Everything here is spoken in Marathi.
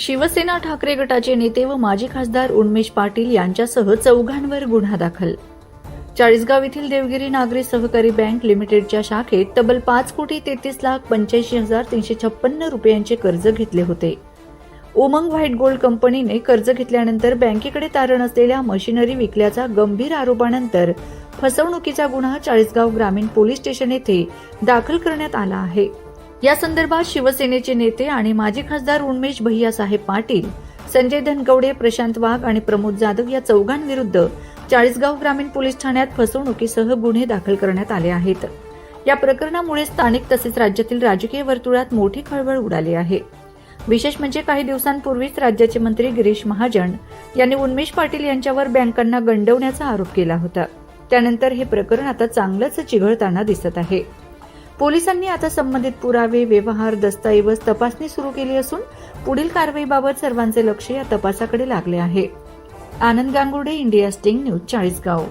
शिवसेना ठाकरे गटाचे नेते व माजी खासदार उन्मेश पाटील यांच्यासह चौघांवर गुन्हा दाखल. चाळीसगाव येथील देवगिरी नागरी सहकारी बँक लिमिटेडच्या शाखेत तब्बल पाच कोटी तेहतीस लाख पंच्याऐंशी हजार तीनशे छप्पन्न रुपयांचे कर्ज घेतले होते. उमंग व्हाईट गोल्ड कंपनीने कर्ज घेतल्यानंतर बँकेकडे तारण असलेल्या मशिनरी विकल्याचा गंभीर आरोपानंतर फसवणुकीचा गुन्हा चाळीसगाव ग्रामीण पोलीस स्टेशन येथे दाखल करण्यात आला आहे. या संदर्भात शिवसेनेचे नेते आणि माजी खासदार उन्मेश भैयासाहेब पाटील संजय धनकवडे प्रशांत वाघ आणि प्रमोद जाधव या चौघांविरुद्ध चाळीसगाव ग्रामीण पोलीस ठाण्यात फसवणुकीसह गुन्हे दाखल करण्यात आले आहेत. या प्रकरणामुळे स्थानिक तसेच राज्यातील राजकीय वर्तुळात मोठी खळबळ उडाली आहे. विशेष म्हणजे काही दिवसांपूर्वीच राज्याचे मंत्री गिरीश महाजन यांनी उन्मेश पाटील यांच्यावर बँकांना गंडवण्याचा आरोप केला होता. त्यानंतर हे प्रकरण आता चांगलंच चिघळताना दिसत आहे. पोलिसांनी आता संबंधित पुरावे व्यवहार दस्तऐवज तपासणी सुरू केली असून पुढील कारवाईबाबत सर्वांचे लक्ष या तपासाकडे लागले आहे. Anand Gangurde India sting news Chalisgaon.